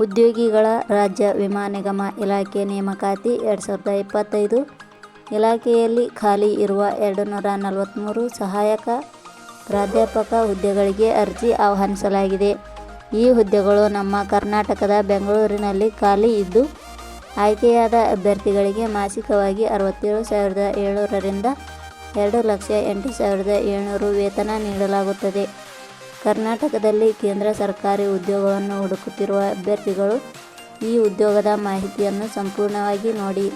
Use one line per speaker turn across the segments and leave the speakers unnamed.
ಉದ್ಯೋಗಿಗಳ ರಾಜ್ಯ ವಿಮಾ ನಿಗಮ ಇಲಾಖೆ ನೇಮಕಾತಿ ಎರಡು ಸಾವಿರದ ಇಪ್ಪತ್ತೈದು ಇಲಾಖೆಯಲ್ಲಿ ಖಾಲಿ ಇರುವ ಎರಡು ನೂರ ನಲವತ್ತ್ಮೂರು ಸಹಾಯಕ ಪ್ರಾಧ್ಯಾಪಕ ಹುದ್ದೆಗಳಿಗೆ ಅರ್ಜಿ ಆಹ್ವಾನಿಸಲಾಗಿದೆ. ಈ ಹುದ್ದೆಗಳು ನಮ್ಮ ಕರ್ನಾಟಕದ ಬೆಂಗಳೂರಿನಲ್ಲಿ ಖಾಲಿ ಇದ್ದು, ಆಯ್ಕೆಯಾದ ಅಭ್ಯರ್ಥಿಗಳಿಗೆ ಮಾಸಿಕವಾಗಿ ಅರವತ್ತೇಳು ಸಾವಿರದ ಏಳುನೂರರಿಂದ ಎರಡು ಲಕ್ಷ ಎಂಟು ಸಾವಿರದ ಏಳ್ನೂರು ವೇತನ ನೀಡಲಾಗುತ್ತದೆ. ಕರ್ನಾಟಕದಲ್ಲಿ ಕೇಂದ್ರ ಸರ್ಕಾರಿ ಉದ್ಯೋಗವನ್ನು ಹುಡುಕುತ್ತಿರುವ ಅಭ್ಯರ್ಥಿಗಳು ಈ ಉದ್ಯೋಗದ ಮಾಹಿತಿಯನ್ನು ಸಂಪೂರ್ಣವಾಗಿ ನೋಡಿ.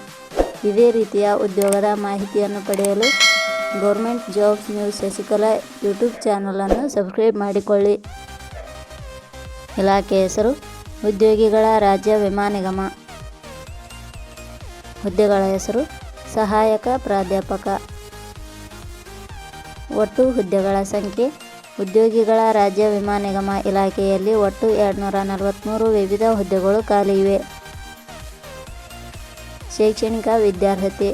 ಇದೇ ರೀತಿಯ ಉದ್ಯೋಗದ ಮಾಹಿತಿಯನ್ನು ಪಡೆಯಲು government jobs news Shashikala YouTube ಚಾನಲನ್ನು ಸಬ್ಸ್ಕ್ರೈಬ್ ಮಾಡಿಕೊಳ್ಳಿ. ಇಲಾಖೆ ಹೆಸರು, ಉದ್ಯೋಗಿಗಳ ರಾಜ್ಯ ವಿಮಾ ನಿಗಮ. ಹುದ್ದೆಗಳ ಹೆಸರು, ಸಹಾಯಕ ಪ್ರಾಧ್ಯಾಪಕ. ಒಟ್ಟು ಹುದ್ದೆಗಳ ಸಂಖ್ಯೆ ಉದ್ಯೋಗಿಗಳ ರಾಜ್ಯ ವಿಮಾ ನಿಗಮ ಇಲಾಖೆಯಲ್ಲಿ ಒಟ್ಟು ಎರಡು ನೂರ ನಲವತ್ತ್ಮೂರು ವಿವಿಧ ಹುದ್ದೆಗಳು ಖಾಲಿ ಇವೆ. ಶೈಕ್ಷಣಿಕ ವಿದ್ಯಾರ್ಹತೆ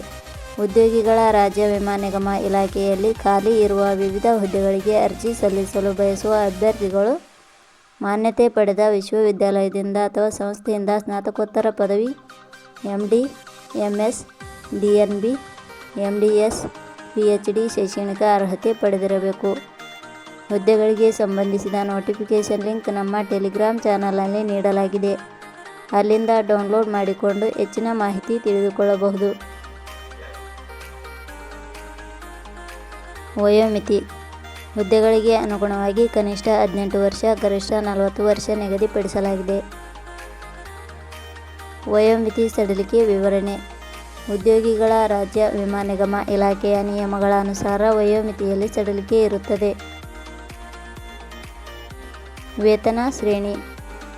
ಉದ್ಯೋಗಿಗಳ ರಾಜ್ಯ ವಿಮಾ ನಿಗಮ ಇಲಾಖೆಯಲ್ಲಿ ಖಾಲಿ ಇರುವ ವಿವಿಧ ಹುದ್ದೆಗಳಿಗೆ ಅರ್ಜಿ ಸಲ್ಲಿಸಲು ಬಯಸುವ ಅಭ್ಯರ್ಥಿಗಳು ಮಾನ್ಯತೆ ಪಡೆದ ವಿಶ್ವವಿದ್ಯಾಲಯದಿಂದ ಅಥವಾ ಸಂಸ್ಥೆಯಿಂದ ಸ್ನಾತಕೋತ್ತರ ಪದವಿ, M D., M S., D. N. B., M D. S., P H D. ಶೈಕ್ಷಣಿಕ ಅರ್ಹತೆ ಪಡೆದಿರಬೇಕು. ಹುದ್ದೆಗಳಿಗೆ ಸಂಬಂಧಿಸಿದ ನೋಟಿಫಿಕೇಷನ್ ಲಿಂಕ್ ನಮ್ಮ ಟೆಲಿಗ್ರಾಮ್ ಚಾನಲಲ್ಲಿ ನೀಡಲಾಗಿದೆ. ಅಲ್ಲಿಂದ ಡೌನ್ಲೋಡ್ ಮಾಡಿಕೊಂಡು ಹೆಚ್ಚಿನ ಮಾಹಿತಿ ತಿಳಿದುಕೊಳ್ಳಬಹುದು. ವಯೋಮಿತಿ ಹುದ್ದೆಗಳಿಗೆ ಅನುಗುಣವಾಗಿ ಕನಿಷ್ಠ ಹದಿನೆಂಟು ವರ್ಷ, ಗರಿಷ್ಠ ನಲವತ್ತು ವರ್ಷ ನಿಗದಿಪಡಿಸಲಾಗಿದೆ. ವಯೋಮಿತಿ ಸಡಿಲಿಕೆ ವಿವರಣೆ ಉದ್ಯೋಗಿಗಳ ರಾಜ್ಯ ವಿಮಾ ನಿಗಮ ಇಲಾಖೆಯ ನಿಯಮಗಳ ಅನುಸಾರ ವಯೋಮಿತಿಯಲ್ಲಿ ಸಡಿಲಿಕೆ ಇರುತ್ತದೆ. ವೇತನ ಶ್ರೇಣಿ,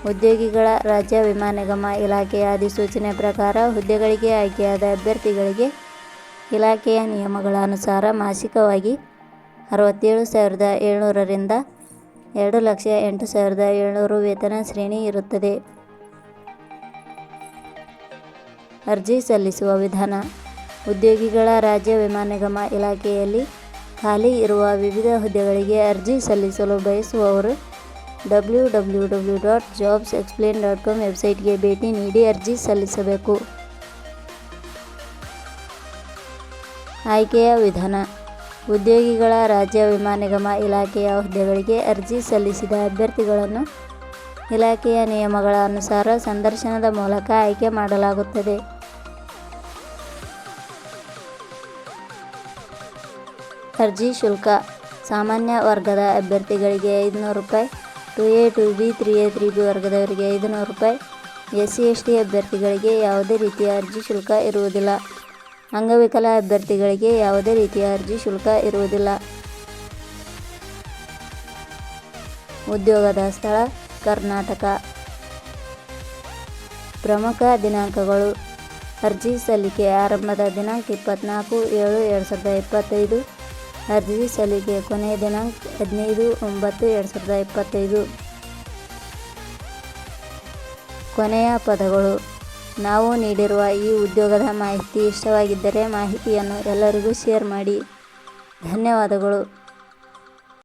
ಉದ್ಯೋಗಿಗಳ ರಾಜ್ಯ ವಿಮಾ ನಿಗಮ ಇಲಾಖೆಯ ಅಧಿಸೂಚನೆ ಪ್ರಕಾರ ಹುದ್ದೆಗಳಿಗೆ ಆಯ್ಕೆಯಾದ ಅಭ್ಯರ್ಥಿಗಳಿಗೆ ಇಲಾಖೆಯ ನಿಯಮಗಳ ಅನುಸಾರ ಮಾಸಿಕವಾಗಿ ಅರವತ್ತೇಳು ಸಾವಿರದ ಏಳ್ನೂರರಿಂದ ಎರಡು ಲಕ್ಷ ಎಂಟು ಸಾವಿರದ ಏಳ್ನೂರು ವೇತನ ಶ್ರೇಣಿ ಇರುತ್ತದೆ. ಅರ್ಜಿ ಸಲ್ಲಿಸುವ ವಿಧಾನ, ಉದ್ಯೋಗಿಗಳ ರಾಜ್ಯ ವಿಮಾ ನಿಗಮ ಇಲಾಖೆಯಲ್ಲಿ ಖಾಲಿ ಇರುವ ವಿವಿಧ ಹುದ್ದೆಗಳಿಗೆ ಅರ್ಜಿ ಸಲ್ಲಿಸಲು ಬಯಸುವವರು W W W dot jobs explain dot com ವೆಬ್ಸೈಟ್ಗೆ ಭೇಟಿ ನೀಡಿ ಅರ್ಜಿ ಸಲ್ಲಿಸಬೇಕು. ಆಯ್ಕೆಯ ವಿಧಾನ ಉದ್ಯೋಗಿಗಳ ರಾಜ್ಯ ವಿಮಾ ನಿಗಮ ಇಲಾಖೆಯ ಹುದ್ದೆಗಳಿಗೆ ಅರ್ಜಿ ಸಲ್ಲಿಸಿದ ಅಭ್ಯರ್ಥಿಗಳನ್ನು ಇಲಾಖೆಯ ನಿಯಮಗಳ ಅನುಸಾರ ಸಂದರ್ಶನದ ಮೂಲಕ ಆಯ್ಕೆ ಮಾಡಲಾಗುತ್ತದೆ. ಅರ್ಜಿ ಶುಲ್ಕ ಸಾಮಾನ್ಯ ವರ್ಗದ ಅಭ್ಯರ್ಥಿಗಳಿಗೆ ಐದುನೂರು ರೂಪಾಯಿ. Two A, two B, three A, three B ವರ್ಗದವರಿಗೆ ಐದುನೂರು ರೂಪಾಯಿ. ಎಸ್ ಸಿ ಎಸ್ ಟಿ ಅಭ್ಯರ್ಥಿಗಳಿಗೆ ಯಾವುದೇ ರೀತಿಯ ಅರ್ಜಿ ಶುಲ್ಕ ಇರುವುದಿಲ್ಲ. ಅಂಗವಿಕಲ ಅಭ್ಯರ್ಥಿಗಳಿಗೆ ಯಾವುದೇ ರೀತಿಯ ಅರ್ಜಿ ಶುಲ್ಕ ಇರುವುದಿಲ್ಲ. ಉದ್ಯೋಗದ ಸ್ಥಳ ಕರ್ನಾಟಕ. ಪ್ರಮುಖ ದಿನಾಂಕಗಳು ಅರ್ಜಿ ಸಲ್ಲಿಕೆ ಆರಂಭದ ದಿನಾಂಕ ಇಪ್ಪತ್ನಾಲ್ಕು ಏಳು ಎರಡು ಸಾವಿರದ ಇಪ್ಪತ್ತೈದು. ಅರ್ಜಿ ಸಲ್ಲಿಕೆ ಕೊನೆಯ ದಿನಾಂಕ ಹದಿನೈದು, ಒಂಬತ್ತು, ಎರಡು ಸಾವಿರದ ಇಪ್ಪತ್ತೈದು. ಕೊನೆಯ ಪದಗಳು ನಾವು ನೀಡಿರುವ ಈ ಉದ್ಯೋಗದ ಮಾಹಿತಿ ಇಷ್ಟವಾಗಿದ್ದರೆ ಮಾಹಿತಿಯನ್ನು ಎಲ್ಲರಿಗೂ ಶೇರ್ ಮಾಡಿ. ಧನ್ಯವಾದಗಳು.